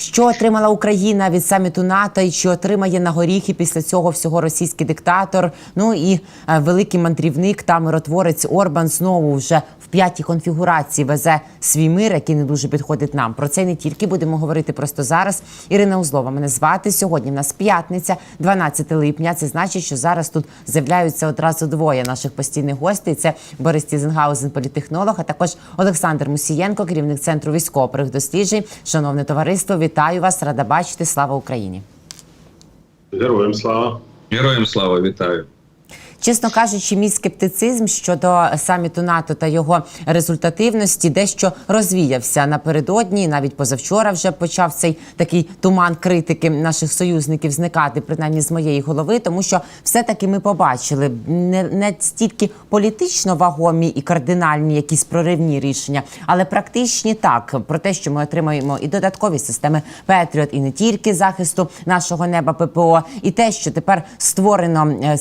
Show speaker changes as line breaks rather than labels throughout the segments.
Що отримала Україна від саміту НАТО і чи отримає на горіхи після цього всього російський диктатор? Ну і е, великий мандрівник та миротворець Орбан знову вже в п'ятій конфігурації везе свій мир, який не дуже підходить нам. Про це не тільки будемо говорити просто зараз. Ірина Узлова мене звати сьогодні. В нас п'ятниця, 12 липня. Це значить, що зараз тут з'являються одразу двоє наших постійних гостей. Це Борис Тізенгаузен, політехнолог, а також Олександр Мусієнко, керівник центру військово-правих досліджень. Шановне товариство, вітаю вас! Рада бачити. Слава Україні!
Героям слава.
Героям слава вітаю.
Чесно кажучи, мій скептицизм щодо саміту НАТО та його результативності дещо розвіявся напередодні. Навіть позавчора вже почав цей такий туман критики наших союзників зникати, принаймні з моєї голови, тому що все-таки ми побачили не, не стільки політично вагомі і кардинальні якісь проривні рішення, але практичні так про те, що ми отримаємо і додаткові системи Петріот, і не тільки захисту нашого неба ППО, і те, що тепер створено е,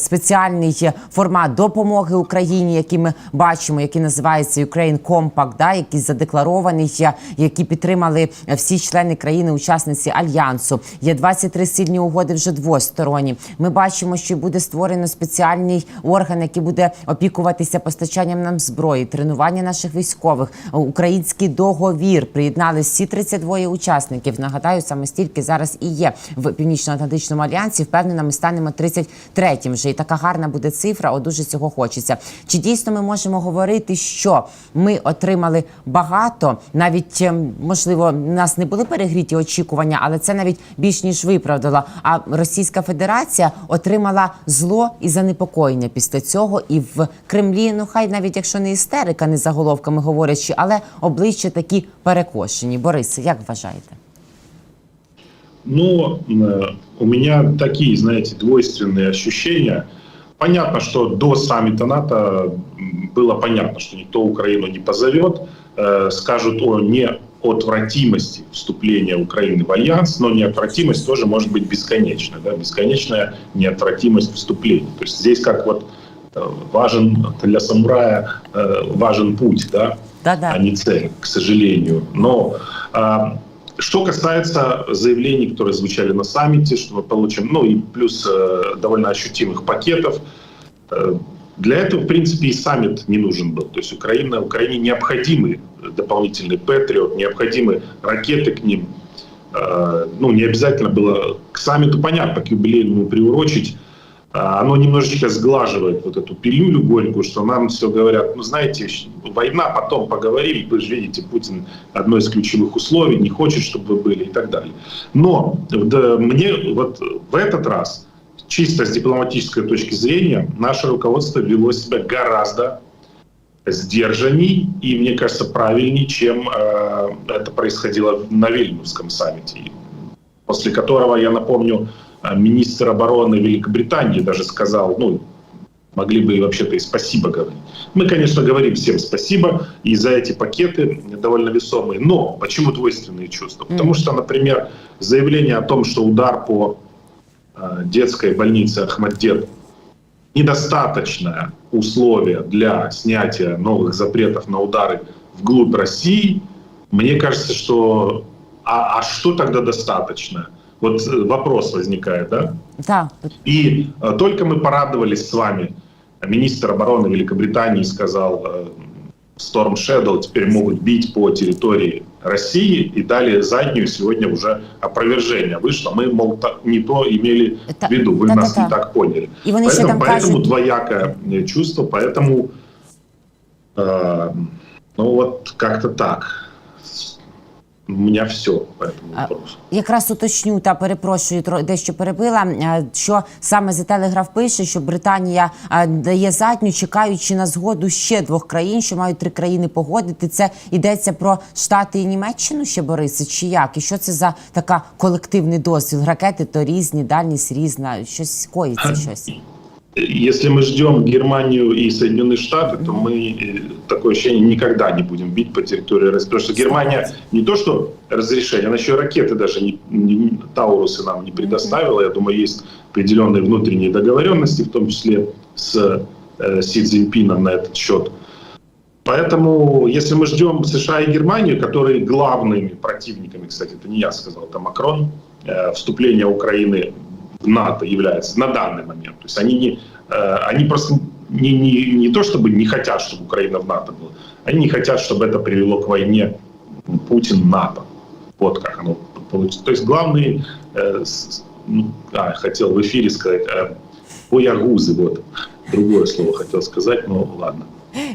формат допомоги Україні, який ми бачимо, який називається Ukraine Compact, да, який задекларований, які підтримали всі члени країни-учасниці альянсу. Є 23 сильні угоди вже двосторонні. Ми бачимо, що буде створено спеціальний орган, який буде опікуватися постачанням нам зброї, тренування наших військових, український договір. Приєднали всі 32 учасників. Нагадаю, саме стільки зараз і є в північно-атлантичному альянсі. Впевнена, ми станемо 33-м вже. І така гарна буде цифра. От дуже цього хочеться. Чи дійсно ми можемо говорити, що ми отримали багато? Навіть ем, можливо, у нас не були перегріті очікування, але це навіть більш ніж виправдало. А Російська Федерація отримала зло і занепокоєння після цього. І в Кремлі, ну хай навіть якщо не істерика, не заголовками говорячи, але обличчя такі перекошені. Борисе, як вважаєте?
Ну, э, у меня такие, знаете, двойственные ощущения. Понятно, что до саммита НАТО было понятно, что никто Украину не позовет, э, скажут о неотвратимости вступления Украины в альянс, но неотвратимость тоже может быть бесконечной, да, бесконечная неотвратимость вступления. То есть здесь как вот э, важен для самурая э, важен путь, да,
Да-да.
а не цель, к сожалению. Но а, что касается заявлений, которые звучали на саммите, что мы получим, ну и плюс э, довольно ощутимых пакетов, для этого, в принципе, и саммит не нужен был. То есть Украина, Украине необходимы дополнительный Патриот, необходимы ракеты к ним. Э, ну, не обязательно было к саммиту, понятно, к юбилейному приурочить. А, Оно немножечко сглаживает вот эту пилюлю горькую, что нам все говорят, ну, знаете, война, потом поговорим, вы же видите, Путин одно из ключевых условий, не хочет, чтобы вы были и так далее. Но да, мне вот в этот раз, чисто с дипломатической точки зрения, наше руководство вело себя гораздо сдержанней и, мне кажется, правильней, чем э, это происходило на Вильнюсском саммите, после которого, я напомню, э, министр обороны Великобритании даже сказал, ну, могли бы и вообще-то и спасибо говорить. Мы, конечно, говорим всем спасибо и за эти пакеты довольно весомые. Но почему двойственные чувства? Потому что, например, заявление о том, что удар по детской больнице Ахмаддет недостаточное условие для снятия новых запретов на удары вглубь России, мне кажется, что а, а что тогда достаточно? Вот э, вопрос возникает, да?
Так,
И э, только мы порадовались с вами, министр обороны Великобритании сказал, э, Storm Shadow теперь могут бить по территории России, и дали заднюю сегодня уже опровержение вышло. Мы, мол, так- не то имели
Это-
в виду, вы
да-да-да.
нас не так поняли.
Ще
Поэтому,
там
поэтому
кажуть,
двоякое э, чувство, поэтому э, ну вот как-то так. У меня все по этому
А,
вопросу.
Якраз уточню та перепрошую тро- дещо перебила. е, Що саме за телеграф пише, що Британія е, дає задню, чекаючи на згоду ще двох країн, що мають три країни погодити. Це йдеться про Штати і Німеччину ще Борисе, чи як? І що це за така колективний дозвіл? Ракети то різні, дальність різна. Щось коїться щось.
Если мы ждем Германию и Соединенные Штаты, то мы э, такое ощущение никогда не будем бить по территории России. Потому что Германия не то что разрешение, она еще ракеты даже не, не- Таурусы нам не предоставила. Я думаю, есть определенные внутренние договоренности, в том числе с э, Си Цзиньпином на этот счет. Поэтому, если мы ждем США и Германию, которые главными противниками, кстати, это не я сказал, это Макрон, э, вступление Украины НАТО является на данный момент. То есть они не, э, они просто не, не, не то чтобы не хотят, чтобы Украина в НАТО была, они не хотят, чтобы это привело к войне Путин-НАТО. Вот как оно получится. То есть главные, э, с- ну, а, хотел в эфире сказать, э, боягузы, вот, другое слово хотел сказать, но ладно.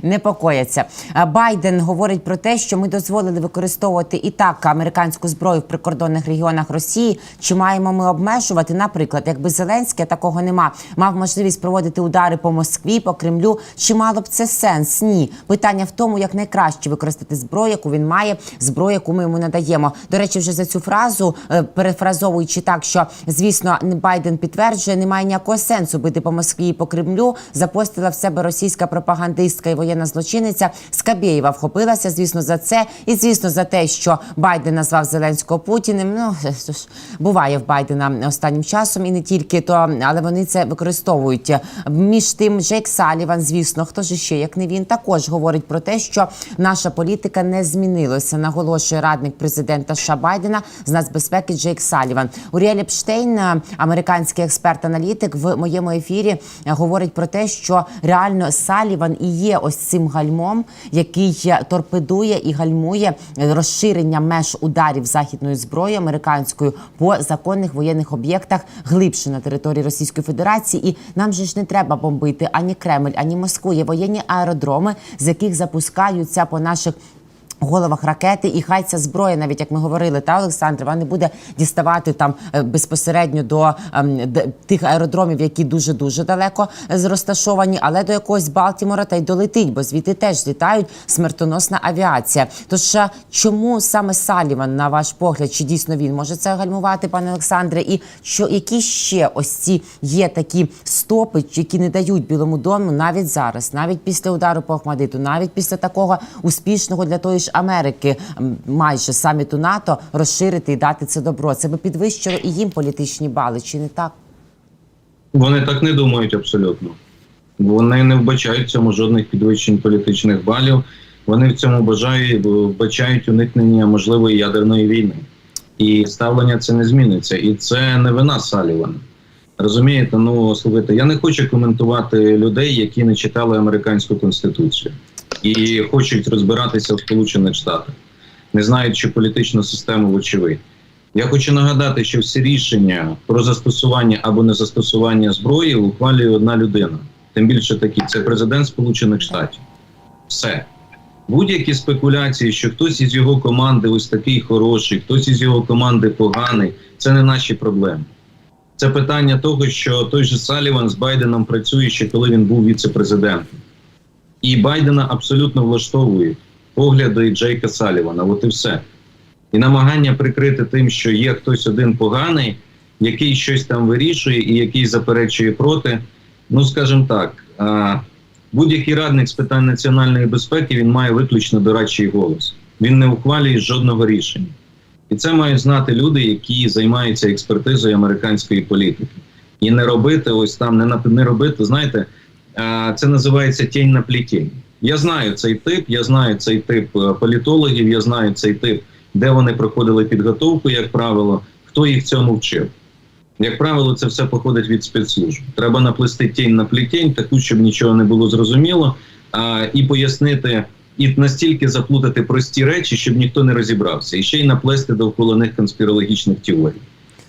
Непокояться. Байден говорить про те, що ми дозволили використовувати і так американську зброю в прикордонних регіонах Росії. Чи маємо ми обмежувати? Наприклад, якби Зеленський такого нема, мав можливість проводити удари по Москві, по Кремлю. Чи мало б це сенс? Ні. Питання в тому, як найкраще використати зброю, яку він має, зброю, яку ми йому надаємо. До речі, вже за цю фразу е, перефразовуючи так, що звісно Байден підтверджує, немає ніякого сенсу бити по Москві і по Кремлю. Запостила в себе російська пропагандистка і воєнна злочинниця Скабєєва вхопилася, звісно, за це, і звісно, за те, що Байден назвав Зеленського Путіним. Ну буває в Байдена останнім часом, і не тільки то, але вони це використовують. Між тим, Джейк Саліван, звісно, хто ж ще, як не він, також говорить про те, що наша політика не змінилася. Наголошує радник президента США Байдена з нацбезпеки Джейк Саліван. Уріель Епштейн, е, американський експерт-аналітик, в моєму ефірі е, говорить про те, що реально Саліван і є ось цим гальмом, який торпедує і гальмує розширення меж ударів західною зброєю американською по законних воєнних об'єктах глибше на території Російської Федерації. І нам же ж не треба бомбити ані Кремль, ані Москву. Є воєнні аеродроми, з яких запускаються по наших. Головах ракети, і хай ця зброя, навіть як ми говорили, та Олександр, вона не буде діставати там е, безпосередньо до ем, тих аеродромів, які дуже дуже далеко е, розташовані, але до якогось Балтімора та й долетить, бо звідти теж літають смертоносна авіація. Тож е, чому саме Саліван, на ваш погляд, чи дійсно він може це гальмувати, пане Олександре? І що які ще ось ці є такі стопи, які не дають Білому дому навіть зараз, навіть після удару по Ахмадиту, навіть після такого успішного для тої ж Америки, майже саміту НАТО, розширити і дати це добро. Це би підвищило і їм політичні бали, чи не так?
Вони так не думають абсолютно. Вони не вбачають в цьому жодних підвищень політичних балів. Вони в цьому бажають, вбачають уникнення можливої ядерної війни. І ставлення це не зміниться. І це не вина Салівана. Розумієте, ну слухайте, я не хочу коментувати людей, які не читали американську конституцію і хочуть розбиратися в Сполучених Штатах, не знаючи політичну систему, вочевидь. Я хочу нагадати, що всі рішення про застосування або не застосування зброї ухвалює одна людина. Тим більше такі це президент Сполучених Штатів. Все. Будь-які спекуляції, що хтось із його команди ось такий хороший, хтось із його команди поганий, це не наші проблеми. Це питання того, що той же Саліван з Байденом працює ще коли він був віце-президентом. І Байдена абсолютно влаштовують погляди Джейка Салівана. От і все. І намагання прикрити тим, що є хтось один поганий, який щось там вирішує і який заперечує проти. Ну, скажімо так, будь-який радник з питань національної безпеки він має виключно дорадчий голос. Він не ухвалює жодного рішення. І це мають знати люди, які займаються експертизою американської політики. І не робити ось там, не, не робити, знаєте, це називається тінь на плітінь. Я знаю цей тип, я знаю цей тип е, політологів, я знаю цей тип, де вони проходили підготовку, як правило, хто їх цьому вчив. Як правило, це все походить від спецслужб. Треба наплести тінь на плітінь, таку, щоб нічого не було зрозуміло, а, і пояснити, і настільки заплутати прості речі, щоб ніхто не розібрався, і ще й наплести довкола них конспірологічних теорій.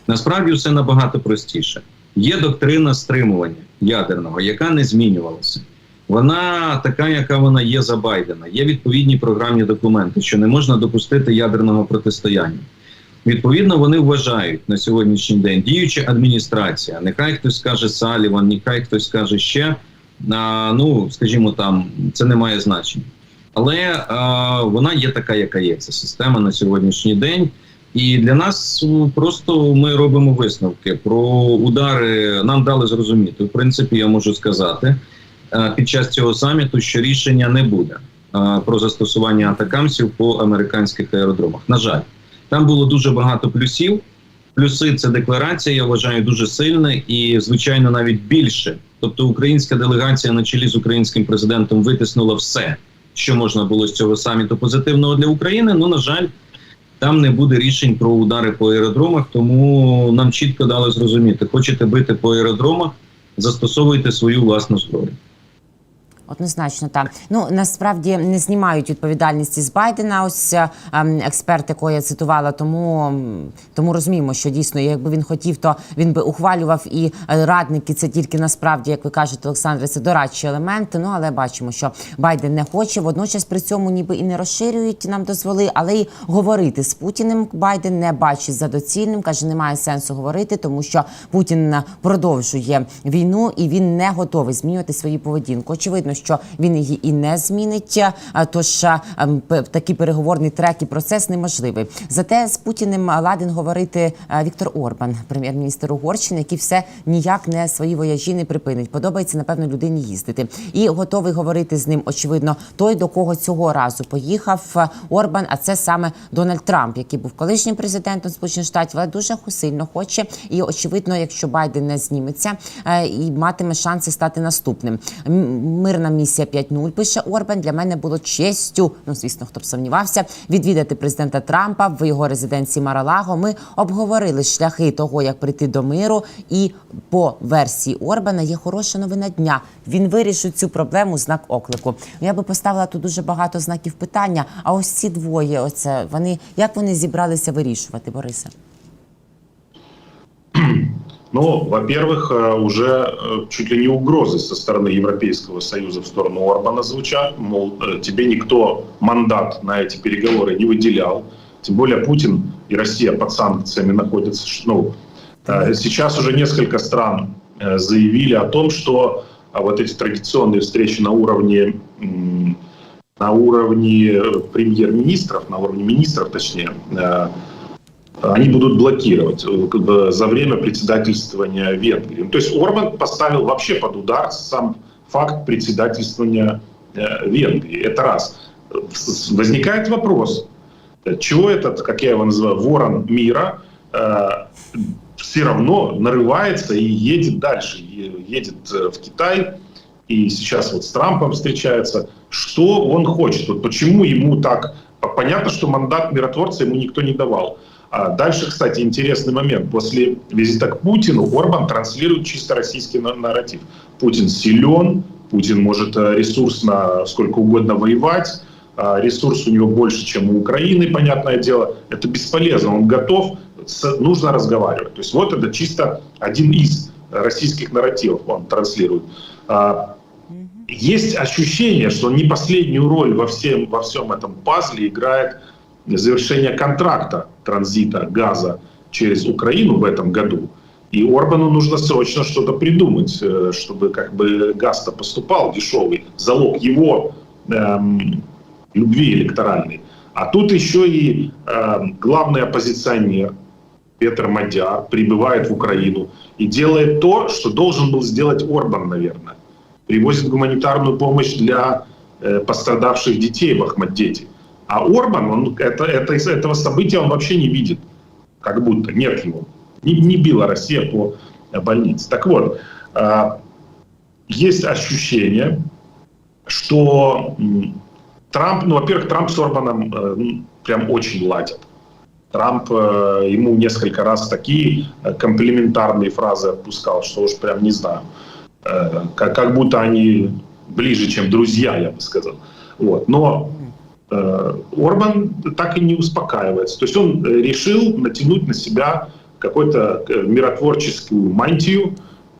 Насправді все набагато простіше. Є доктрина стримування ядерного, яка не змінювалася. Вона така, яка вона є за Байдена. Є відповідні програмні документи, що не можна допустити ядерного протистояння. Відповідно, вони вважають на сьогоднішній день діюча адміністрація. Нехай хтось скаже Саліван, нехай хтось скаже ще. А, ну, скажімо, там це не має значення. Але а, вона є така, яка є. Ця система на сьогоднішній день. І для нас просто ми робимо висновки про удари. Нам дали зрозуміти. В принципі, я можу сказати е, під час цього саміту, що рішення не буде е, про застосування атакамсів по американських аеродромах. На жаль, там було дуже багато плюсів. Плюси це декларація, я вважаю, дуже сильна і, звичайно, навіть більше. Тобто, українська делегація на чолі з українським президентом витиснула все, що можна було з цього саміту позитивного для України. Ну на жаль, там не буде рішень про удари по аеродромах, тому нам чітко дали зрозуміти, хочете бити по аеродромах, застосовуйте свою власну зброю.
Однозначно, так. Ну насправді не знімають відповідальність із Байдена. Ось е, ем, експерт, якого я цитувала, тому, тому розуміємо, що дійсно, якби він хотів, то він би ухвалював і е, радники. Це тільки насправді, як ви кажете, Олександре, це дорадчі елементи. Ну але бачимо, що Байден не хоче. Водночас при цьому ніби і не розширюють нам дозволи, але й говорити з Путіним Байден не бачить за доцільним. каже, немає сенсу говорити, тому що Путін продовжує війну і він не готовий змінювати свою поведінку. Очевидно, що він її і не змінить. Тож а, ем, такий переговорний трек і процес неможливий. Зате з Путіним ладен говорити Віктор Орбан, прем'єр-міністр Угорщини, який все ніяк не свої вояжі не припинить. Подобається напевно людині їздити і готовий говорити з ним. Очевидно, той до кого цього разу поїхав Орбан. А це саме Дональд Трамп, який був колишнім президентом Сполучених Штатів, але дуже сильно хоче. І очевидно, якщо Байден не зніметься е, і матиме шанси стати наступним. М- Мирна місія 5.0, пише Орбан. Для мене було честю. Ну звісно, хто б сумнівався, відвідати президента Трампа в його резиденції Маралаго. Ми обговорили шляхи того, як прийти до миру. І по версії Орбана є хороша новина дня. Він вирішить цю проблему. Знак оклику. Я би поставила тут дуже багато знаків питання. А ось ці двоє, оце вони як вони зібралися вирішувати, Борисе?
Ну, во-первых, э, уже э, чуть ли не угрозы со стороны Европейского Союза в сторону Орбана звучат. Мол, э, тебе никто мандат на эти переговоры не выделял. Тем более Путин и Россия под санкциями находятся. Ну, сейчас уже несколько стран заявили о том, что а, вот эти традиционные встречи на уровне на уровне премьер-министров, на уровне министров, точнее, они будут блокировать э, за время председательствования Венгрии. Ну, То есть Орбан поставил вообще под удар сам факт председательствования э, Венгрии. Это раз. Возникает вопрос, чего этот, как я его называю, ворон мира, э, все равно нарывается и едет дальше, едет в Китай, и сейчас вот с Трампом встречается. Что он хочет? Вот почему ему так... Понятно, что мандат миротворца ему никто не давал. А дальше, кстати, интересный момент. После визита к Путину Орбан транслирует чисто российский на- нарратив. Путин силен, Путин может э, ресурсно сколько угодно воевать, а ресурс у него больше, чем у Украины, понятное дело. Это бесполезно, он готов, нужно разговаривать. То есть вот это чисто один из российских нарративов он транслирует. А, Есть ощущение, что не последнюю роль во всем, во всем этом пазле играет завершение контракта транзита газа через Украину в этом году. И Орбану нужно срочно что-то придумать, э, чтобы как бы газ-то поступал дешевый. Залог его эм, любви электоральной. А тут еще и эм, главный оппозиционер Петр Мадяр прибывает в Украину и делает то, что должен был сделать Орбан, наверное. Привозит гуманитарную помощь для э, пострадавших детей в Ахмаддете. А Орбан, он это, это, этого события он вообще не видит. Как будто нет его. Не, не била Россия по э, больнице. Так вот, э, есть ощущение, что Трамп, ну, во-первых, Трамп с Орбаном э, м, прям очень ладят. Трамп ему несколько раз такие комплиментарные фразы отпускал, что уж прям не знаю. Как, как будто они ближе, чем друзья, я бы сказал. Вот. Но Орбан так и не успокаивается. То есть он э, решил натянуть на себя какую-то э, миротворческую мантию,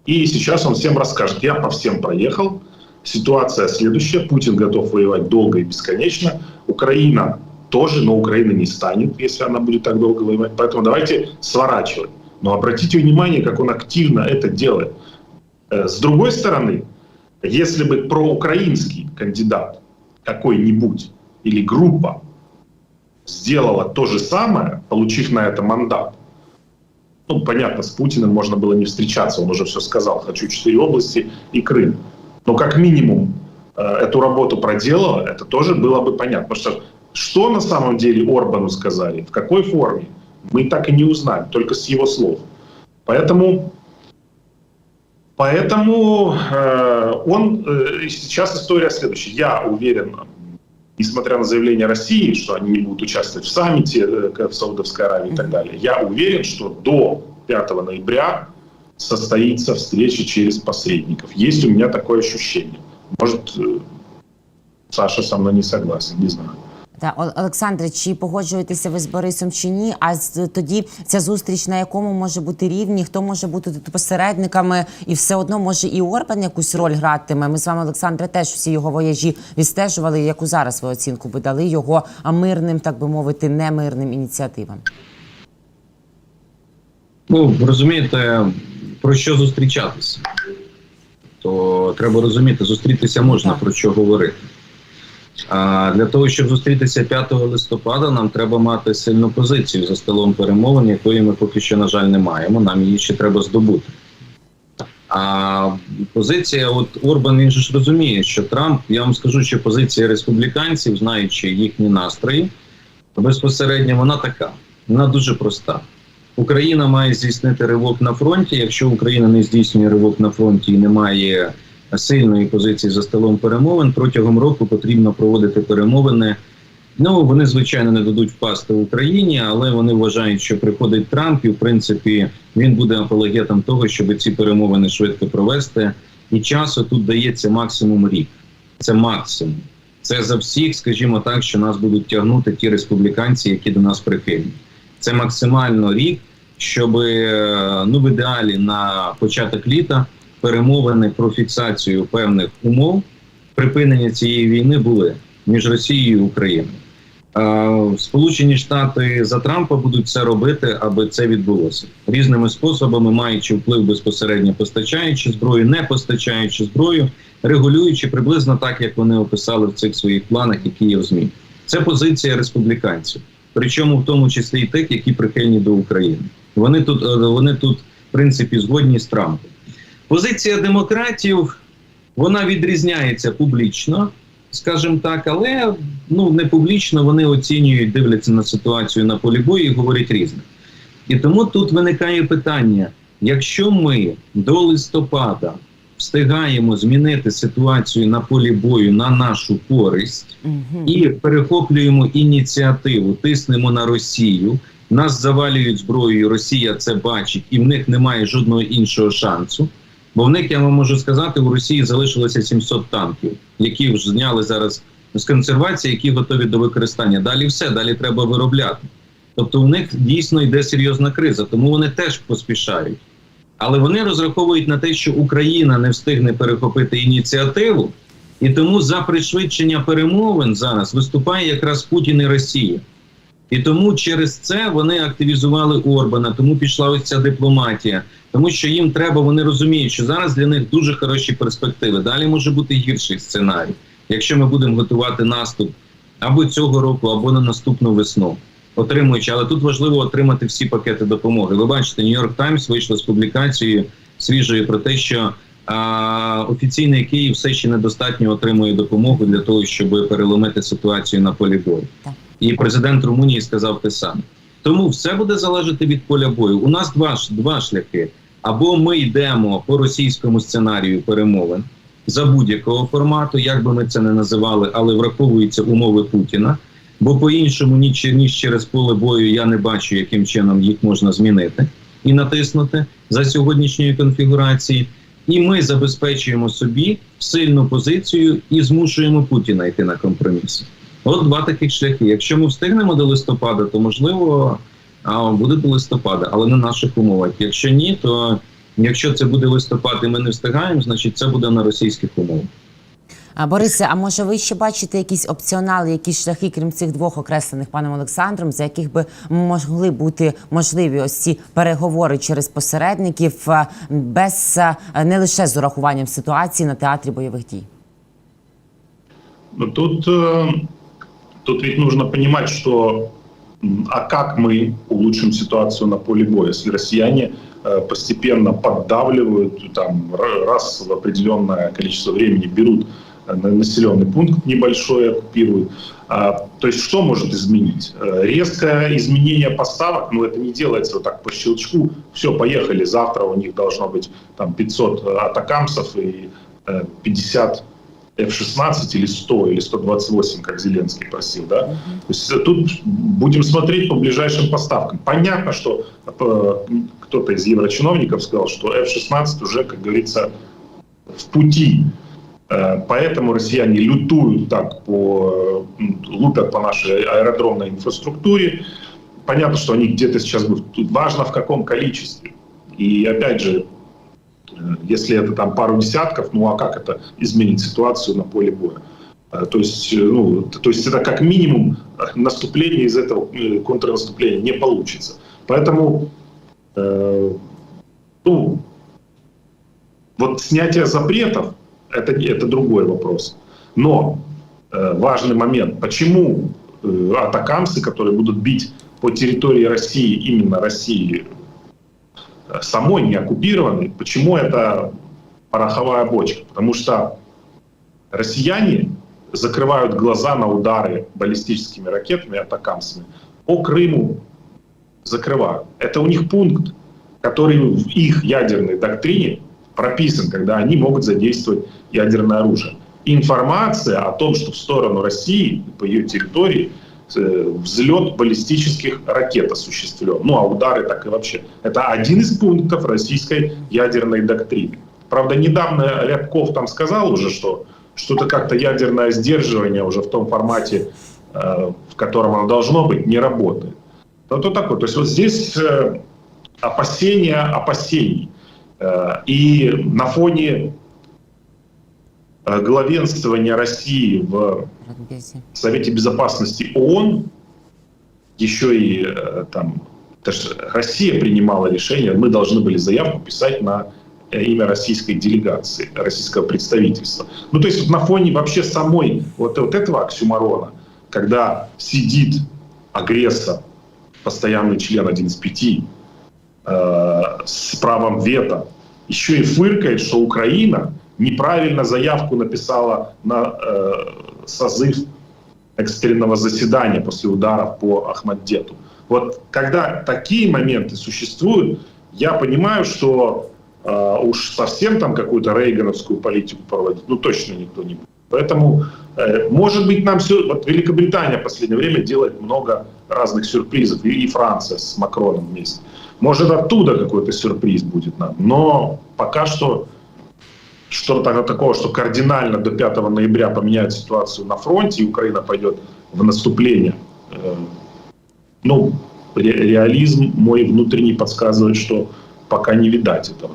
и сейчас он всем расскажет, я по всем проехал, ситуация следующая, Путин готов воевать долго и бесконечно, Украина тоже, но Украина не станет, если она будет так долго воевать, поэтому давайте сворачивать. Но обратите внимание, как он активно это делает. Э, С другой стороны, если бы проукраинский кандидат какой-нибудь или группа сделала то же самое, получив на это мандат, ну, понятно, с Путиным можно было не встречаться, он уже все сказал, хочу четыре области и Крым. Но как минимум э, эту работу проделала, это тоже было бы понятно. Потому что что на самом деле Орбану сказали, в какой форме, мы так и не узнаем, только с его слов. Поэтому, поэтому э, он э, сейчас история следующая. Я уверен, несмотря на заявление России, что они не будут участвовать в саммите э, в Саудовской Аравии и так далее, я уверен, что до 5 ноября состоится встреча через посредников. Есть у меня такое ощущение. Может, э, Саша со мной не согласен, не знаю.
Та Олександре, чи погоджуєтеся ви з Борисом чи ні? А тоді ця зустріч на якому може бути рівні? Хто може бути тут посередниками? І все одно може і Орбан якусь роль гратиме. Ми з вами, Олександре, теж всі його вояжі відстежували. Яку зараз ви оцінку би дали його мирним, так би мовити, немирним ініціативам?
Ну, розумієте, про що зустрічатися? То треба розуміти, зустрітися можна,
Так.
про що говорити. А для того, щоб зустрітися 5 листопада, нам треба мати сильну позицію за столом перемовин, якої ми поки що, на жаль, не маємо. Нам її ще треба здобути. А позиція, от Орбан він же ж розуміє, що Трамп, я вам скажу, що позиція республіканців, знаючи їхні настрої, безпосередньо вона така. Вона дуже проста. Україна має здійснити ривок на фронті. Якщо Україна не здійснює ривок на фронті і не має сильної позиції за столом перемовин, протягом року потрібно проводити перемовини. Ну вони звичайно не дадуть впасти Україні, але вони вважають, що приходить Трамп, і в принципі він буде апологетом того, щоб ці перемовини швидко провести. І часу тут дається максимум рік. Це максимум. Це за всіх, скажімо так, що нас будуть тягнути ті республіканці, які до нас прихильні. Це максимально рік, щоб ну в ідеалі на початок літа перемовини про фіксацію певних умов припинення цієї війни були між Росією і Україною. Сполучені Штати за Трампа будуть це робити, аби це відбулося різними способами, маючи вплив безпосередньо постачаючи зброю, не постачаючи зброю, регулюючи приблизно так, як вони описали в цих своїх планах, які є в змі. Це позиція республіканців, причому в тому числі і тих, які прихильні до України. Вони тут е, вони тут, в принципі, згодні з Трампом. Позиція демократів вона відрізняється публічно, скажімо так, але ну не публічно вони оцінюють, дивляться на ситуацію на полі бою і говорять різне. І тому тут виникає питання: якщо ми до листопада встигаємо змінити ситуацію на полі бою на нашу користь
Угу.
і перехоплюємо ініціативу, тиснемо на Росію. Нас завалюють зброєю, Росія це бачить, і в них немає жодного іншого шансу. Бо в них я вам можу сказати, у Росії залишилося 700 танків, які вже зняли зараз з консервації, які готові до використання. Далі все, далі треба виробляти. Тобто, у них дійсно йде серйозна криза, тому вони теж поспішають. Але вони розраховують на те, що Україна не встигне перехопити ініціативу, і тому за пришвидшення перемовин зараз виступає якраз Путін і Росія. І тому через це вони активізували Орбана, тому пішла ось ця дипломатія, тому що їм треба, вони розуміють, що зараз для них дуже хороші перспективи. Далі може бути гірший сценарій, якщо ми будемо готувати наступ або цього року, або на наступну весну, отримуючи. Але тут важливо отримати всі пакети допомоги. Ви бачите, Нью-Йорк Таймс вийшла з публікацією свіжою про те, що а, офіційний Київ все ще недостатньо отримує допомогу для того, щоб переломити ситуацію на полі бою. І президент Румунії сказав те саме. Тому все буде залежати від поля бою. У нас два два шляхи: або ми йдемо по російському сценарію перемовин за будь-якого формату, як би ми це не називали, але враховуються умови Путіна. Бо по-іншому ніж, ніж через поле бою я не бачу, яким чином їх можна змінити і натиснути за сьогоднішньої конфігурації. І ми забезпечуємо собі сильну позицію і змушуємо Путіна йти на компроміси. От два таких шляхи. Якщо ми встигнемо до листопада, то можливо а, буде до листопада, але на наших умовах. Якщо ні, то якщо це буде листопад і ми не встигаємо, значить це буде на російських умовах.
А Борисе, а може ви ще бачите якісь опціонали, якісь шляхи, крім цих двох окреслених паном Олександром, за яких би могли бути можливі ось ці переговори через посередників без не лише з урахуванням ситуації на театрі бойових дій?
Ну, Тут, э, тут ведь нужно понимать, что а как мы улучшим ситуацию на поле боя, если россияне э, постепенно поддавливают, там, раз в определенное количество времени берут э, на- населенный пункт небольшой, оккупируют. А, То есть что может изменить? Э, Резкое изменение поставок, ну это не делается вот так по щелчку. Все, поехали, завтра у них должно быть там 500 атакамсов и э, 50 F-16 или 100 или 128, как Зеленский просил, да? То есть э, тут будем смотреть по ближайшим поставкам. Понятно, что э, кто-то из еврочиновников сказал, что F-16 уже, как говорится, в пути. Э, Поэтому россияне лютуют так по, лупят по нашей аэродромной инфраструктуре. Понятно, что они где-то сейчас будут. Тут важно в каком количестве. И опять же, если это там пару десятков, ну а как это изменить ситуацию на поле боя? Э, То есть, э, ну, то есть это как минимум э, наступление из этого э, контрнаступления не получится. Поэтому, э, ну, вот снятие запретов это, это другой вопрос. Но э, важный момент, почему э, атакамсы, которые будут бить по территории России, именно России, э, самой не оккупированной, почему это пороховая бочка? Потому что россияне закрывают глаза на удары баллистическими ракетами, атакамсами по Крыму закрывают. Это у них пункт, который в их ядерной доктрине прописан, когда они могут задействовать ядерное оружие. Информация о том, что в сторону России, по ее территории, взлет баллистических ракет осуществлен. Ну, а удары так и вообще. Это один из пунктов российской ядерной доктрины. Правда, недавно Рябков там сказал уже, что что-то как-то ядерное сдерживание уже в том формате, э, в котором оно должно быть, не работает. Ну, то такое. То есть вот здесь э, опасения опасений. Э, И на фоне э, главенствования России в. Совете Безопасности ООН, еще и э, там, ж Россия принимала решение, мы должны были заявку писать на э, имя российской делегации, российского представительства. Ну, то есть вот на фоне вообще самой вот, вот этого оксюмарона, когда сидит агрессор, постоянный член один из пяти, э, с правом вето, еще и фыркает, что Украина неправильно заявку написала на э, созыв экстренного заседания после ударов по Ахмаддету. Вот когда такие моменты существуют, я понимаю, что э, уж совсем там какую-то рейгановскую политику проводить, ну точно никто не будет. Поэтому, э, может быть, нам все... Вот Великобритания в последнее время делает много разных сюрпризов, и, и Франция с Макроном вместе. Может, оттуда какой-то сюрприз будет нам. Но пока что что-то такого, что кардинально до 5 ноября поменяет ситуацию на фронте, и Украина пойдет в наступление. Э, Ну, ре- реализм мой внутренний подсказывает, что пока не видать этого.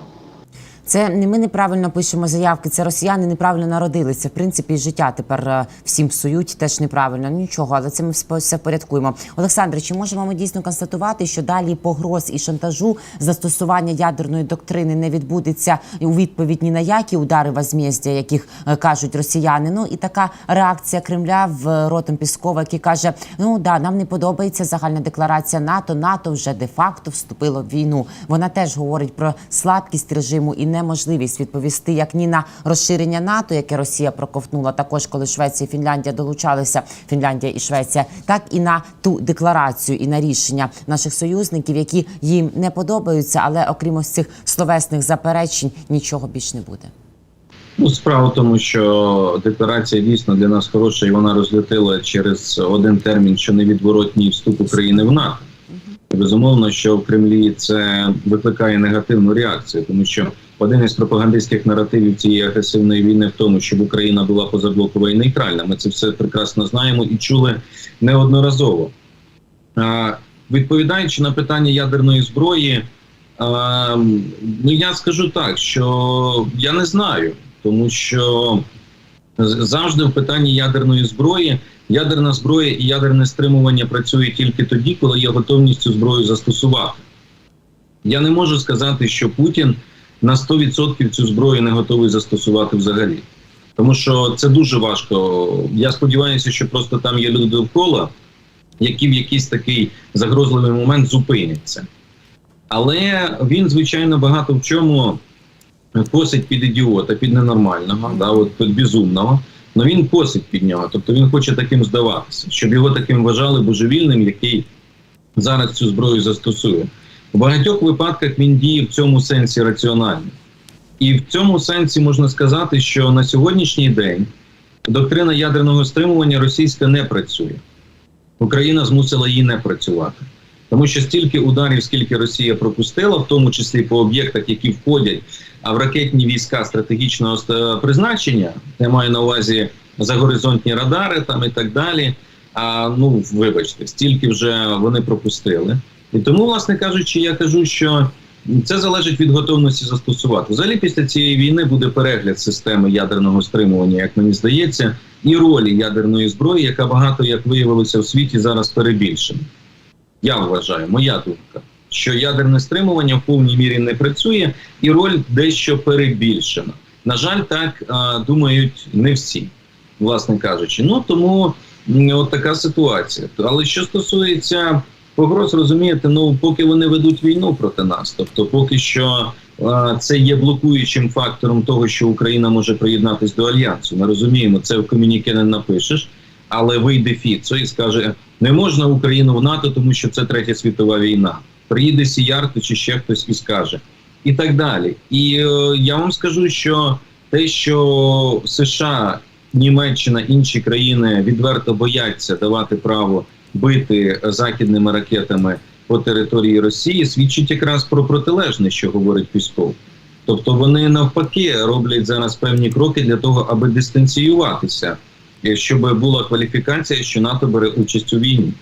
Це не ми неправильно пишемо заявки. Це росіяни неправильно народилися. В принципі, життя тепер е, всім псують теж неправильно. Ну, Нічого, але це ми все- впорядкуємо. Олександре, чи можемо ми дійсно констатувати, що далі погроз і шантажу застосування ядерної доктрини не відбудеться у відповідь ні на які удари возмездя, яких е, кажуть росіяни? Ну і така реакція Кремля в ротом Піскова, який каже: Ну да, нам не подобається загальна декларація НАТО. НАТО вже де-факто вступило в війну. Вона теж говорить про слабкість режиму і неможливість відповісти як ні на розширення НАТО, яке Росія проковтнула, також коли Швеція і Фінляндія долучалися, Фінляндія і Швеція, так і на ту декларацію і на рішення наших союзників, які їм не подобаються, але окрім ось цих словесних заперечень нічого більш не буде.
Ну, справа в тому, що декларація дійсно для нас хороша, і вона розлетила через один термін, що невідворотній вступ України в НАТО. Безумовно, що в Кремлі це викликає негативну реакцію, тому що один із пропагандистських наративів цієї агресивної війни в тому, щоб Україна була позаблокова і нейтральна. Ми це все прекрасно знаємо і чули неодноразово. Відповідаючи на питання ядерної зброї, ну я скажу так, що я не знаю, тому що завжди в питанні ядерної зброї ядерна зброя і ядерне стримування працює тільки тоді, коли є готовність цю зброю застосувати. Я не можу сказати, що Путін на 100% цю зброю не готовий застосувати взагалі. Тому що це дуже важко. Я сподіваюся, що просто там є люди довкола, які в якийсь такий загрозливий момент зупиняться. Але він, звичайно, багато в чому косить під ідіота, під ненормального, да, от під безумного. Але він косить під нього. Тобто він хоче таким здаватися, щоб його таким вважали божевільним, який зараз цю зброю застосує. У багатьох випадках він діє в цьому сенсі раціонально. І в цьому сенсі можна сказати, що на сьогоднішній день доктрина ядерного стримування російська не працює. Україна змусила її не працювати. Тому що стільки ударів, скільки Росія пропустила, в тому числі по об'єктах, які входять в ракетні війська стратегічного призначення, я маю на увазі загоризонтні радари там і так далі. А ну вибачте, стільки вже вони пропустили. І тому, власне кажучи, я кажу, що це залежить від готовності застосувати. Взагалі, після цієї війни буде перегляд системи ядерного стримування, як мені здається, і ролі ядерної зброї, яка багато як виявилося в світі зараз перебільшена. Я вважаю, моя думка, що ядерне стримування в повній мірі не працює, і роль дещо перебільшена. На жаль, так а, думають не всі, власне кажучи. Ну тому от така ситуація. Але що стосується погроз, розумієте, ну поки вони ведуть війну проти нас, тобто поки що це є блокуючим фактором того, що Україна може приєднатись до альянсу. Ми розуміємо, це в комюніке не напишеш, але вийде Фіцо і скаже: не можна Україну в НАТО, тому що це третя світова війна. Приїде Сіярто чи ще хтось і скаже, і так далі. І е, я вам скажу, що те, що США, Німеччина, інші країни відверто бояться давати право бити західними ракетами по території Росії, свідчить якраз про протилежне, що говорить Пісков. Тобто вони навпаки роблять зараз певні кроки для того, аби дистанціюватися, е, щоб була кваліфікація, що НАТО бере участь у війні.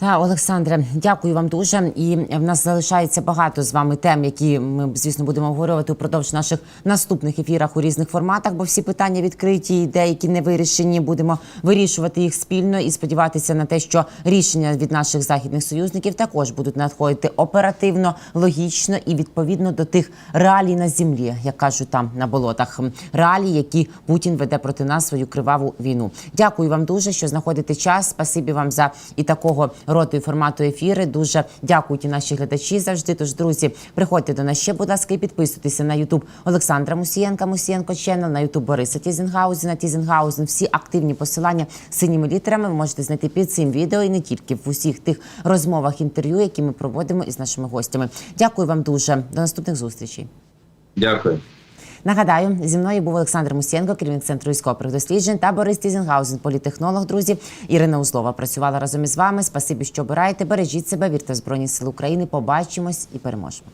Та Олександре, дякую вам дуже. І в нас залишається багато з вами тем, які ми звісно будемо обговорювати упродовж наших наступних ефірах у різних форматах, бо всі питання відкриті, деякі не вирішені. Будемо вирішувати їх спільно і сподіватися на те, що рішення від наших західних союзників також будуть надходити оперативно, логічно і відповідно до тих реалій на землі, як кажуть там на болотах, реалій, які Путін веде проти нас свою криваву війну. Дякую вам дуже, що знаходите час. Спасибі вам за і такого роду і формату ефіри. Дуже дякують і наші глядачі завжди. Тож, друзі, приходьте до нас ще, будь ласка, і підписуйтеся на Ютуб Олександра Мусієнка, Мусієнко Ченел, на Ютуб Бориса Тізенгаузена, Тізенгаузен. Всі активні посилання синіми літерами ви можете знайти під цим відео і не тільки в усіх тих розмовах інтерв'ю, які ми проводимо із нашими гостями. Дякую вам дуже. До наступних зустрічей.
Дякую.
Нагадаю, зі мною був Олександр Мусєнко, керівник центру військових досліджень та Борис Тізенгаузен, політехнолог. Друзі, Ірина Узлова працювала разом із вами. Спасибі, що обираєте. Бережіть себе, вірте в Збройні Сили України. Побачимось і переможемо.